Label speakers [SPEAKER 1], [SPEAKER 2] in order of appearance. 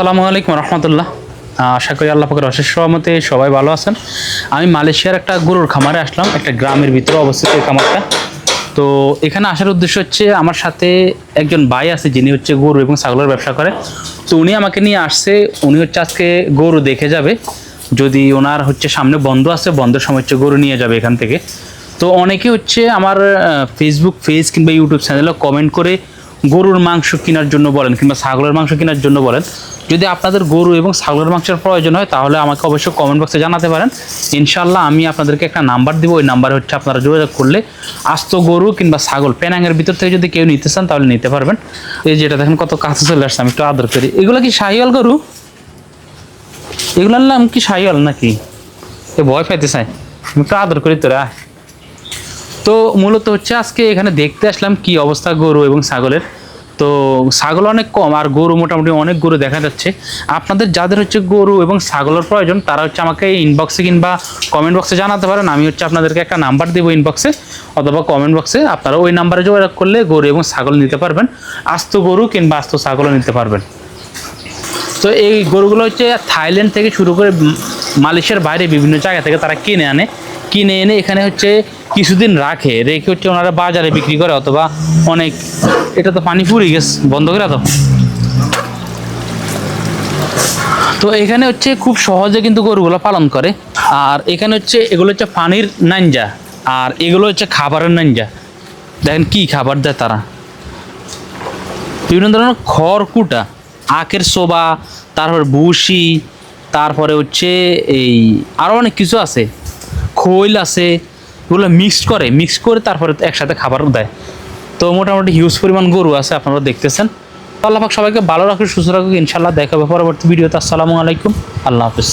[SPEAKER 1] আসসালামু আলাইকুম রহমতুল্লাহ। আশা করি আল্লাহ পাকের অশেষ সহমতে সবাই ভালো আছেন। আমি মালয়েশিয়ার একটা গরুর খামারে আসলাম, একটা গ্রামের ভিতরে অবস্থিত এই খামারটা। তো এখানে আসার উদ্দেশ্য হচ্ছে আমার সাথে একজন ভাই আছে, যিনি হচ্ছে গরু এবং ছাগলের ব্যবসা করে। তো উনি আমাকে নিয়ে আসছে, উনি হচ্ছে আজকে গরু দেখে যাবে। যদি ওনার হচ্ছে সামনে বন্ধ আছে, বন্ধের সময় হচ্ছে গরু নিয়ে যাবে এখান থেকে। তো অনেকে হচ্ছে আমার ফেসবুক পেজ কিংবা ইউটিউব চ্যানেলে কমেন্ট করে গরুর মাংস কেনার জন্য বলেন কিংবা ছাগলের মাংস কেনার জন্য বলেন। যদি আপনাদের গরু এবং ছাগলের মাংসের প্রয়োজন হয়, তাহলে আমাকে অবশ্যই কমেন্ট বক্সে জানাতে পারেন। ইনশাল্লাহ আমি আপনাদেরকে একটা নাম্বার দিব, ওই নাম্বার হচ্ছে আপনারা যোগাযোগ করলে আস্ত গরু কিংবা ছাগল পেনাঙের ভিতর থেকে যদি কেউ নিতে চান, তাহলে নিতে পারবেন। এই যেটা দেখেন কত কাছে চলে আসছে, আমি একটু আদর করি। এগুলো কি শাহিওয়াল গরু? এগুলোর নাম কি শাহিওয়াল নাকি? এ ভয় পাইতে চাই আমি একটু আদর করি তোরা। তো মূলত হচ্ছে আজকে এখানে দেখতে আসলাম কি অবস্থা গরু এবং ছাগলের। তো ছাগল অনেক কম আর গরু মোটামুটি অনেক গরু দেখা যাচ্ছে। আপনাদের যাদের হচ্ছে গরু এবং ছাগলের প্রয়োজন, তারা হচ্ছে আমাকে ইনবক্সে কিংবা কমেন্ট বক্সে জানাতে পারেন। আমি হচ্ছে আপনাদেরকে একটা নাম্বার দেবো ইনবক্সে অথবা কমেন্ট বক্সে আপনারা ওই নাম্বারে যোগাযোগ করলে গরু এবং ছাগল নিতে পারবেন। আস্ত গরু কিংবা আস্ত ছাগলও নিতে পারবেন। তো এই গরুগুলো হচ্ছে থাইল্যান্ড থেকে শুরু করে মালয়েশিয়ার বাইরে বিভিন্ন জায়গা থেকে তারা কিনে আনে। কিনে এনে এখানে হচ্ছে কিছুদিন রাখে। রেখে হচ্ছে ওনারা বাজারে বিক্রি করে অথবা অনেক এটা তো পানি ফুরি গেছে, বন্ধ করে তো তো এখানে হচ্ছে খুব সহজে কিন্তু গরুগুলো পালন করে। আর এখানে হচ্ছে এগুলো হচ্ছে পানির নাঞ্জা আর এগুলো হচ্ছে খাবারের নাঞ্জা দেখেন কি খাবার দেয় তারা। বিভিন্ন ধরনের খড় কুটা আখের শোভা, তারপর ভুসি, তারপরে হচ্ছে এই আরও অনেক কিছু আছে। খৈল আছে, এগুলো মিক্স করে মিক্স করে তারপরে একসাথে খাবার দেয়। তো মোটামুটি হিউজ পরিমাণ গরু আছে, আপনারা দেখতেছেন। তো আল্লাহ সবাইকে ভালো রাখুক, সুস্থ রাখুক ইনশাল্লাহ দেখা হবে পরবর্তী ভিডিওতে। আসসালামু আলাইকুম, আল্লাহ হাফিজ।